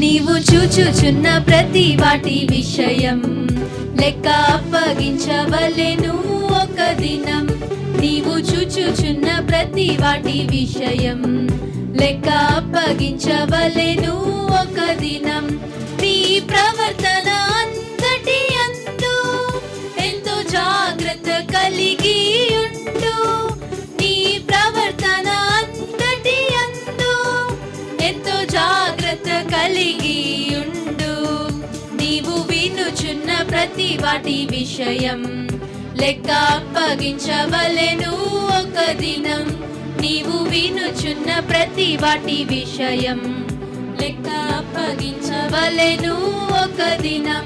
నీవు చూచుచున్న ప్రతి వాటి విషయం లెక్క అప్పగించవలెను ఒక దినం. నీవు చూచుచున్న ప్రతి వాటి విషయం లెక్క అప్పగించవలెను కలిగి ఉండు నీవు వినుచున్న ప్రతి వాటి విషయం లెక్క అప్పగించవలెను ఒక దినం. నీవు వినుచున్న ప్రతి వాటి విషయం లెక్క అప్పగించవలెను ఒక దినం.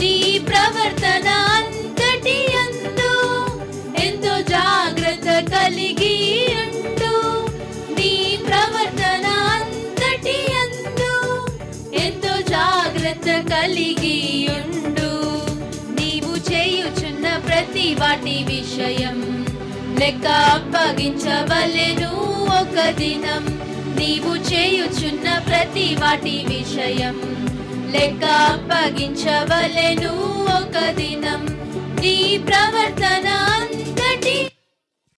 నీ ప్రవర్తన శ్రద్ధ కలిగి ఉండు నీవు చేయుచున్న ప్రతి వాటి విషయం లెక్క అప్పగించవలెను ఒక దినం. నీవు చేయుచున్న ప్రతి వాటి విషయం లెక్క అప్పగించవలెను ఒక దినం. నీ ప్రవర్తన